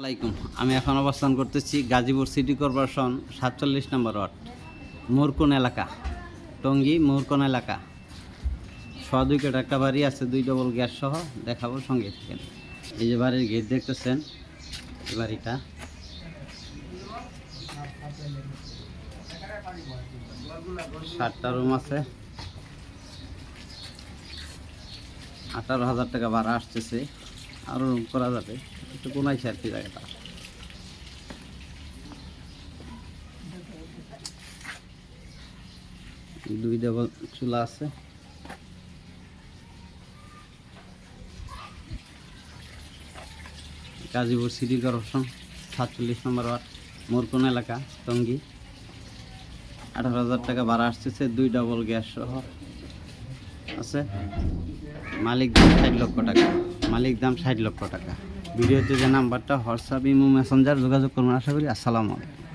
আলাইকুম। আমি এখন অবস্থান করতেছি গাজীপুর সিটি কর্পোরেশন সাতচল্লিশ নম্বর ওয়ার্ড, মোরকোন এলাকা, টঙ্গী মোরকোন এলাকা। ছ দুই কোটি একটা বাড়ি আছে, দুই ডবল গ্যাস সহ দেখাবো সঙ্গে থাকেন। এই যে বাড়ির গেট দেখতেছেন, এই বাড়িটা। সাতটা রুম আছে। আঠারো হাজার টাকা ভাড়া আসতেছে। আরও রুম করা যাবে। একটু কোনাইছে আর কি দুই ডবল চুলা আছে। গাজীপুর সিটি কর্পোরেশন, সাতচল্লিশ নম্বর ওয়ার্ড, মোরকোন এলাকা, টঙ্গী। আঠারো হাজার টাকা ভাড়া আসতেছে, দুই ডবল গ্যাস সহ। আছে? মালিক দাম ষাট লক্ষ টাকা। মালিক দাম ষাট লক্ষ টাকা। ভিডিওতে যে নাম্বারটা হোয়াটসঅ্যাপ ইমো মেসেঞ্জার যোগাযোগ করবেন। আশা করি আসসালামু আলাইকুম।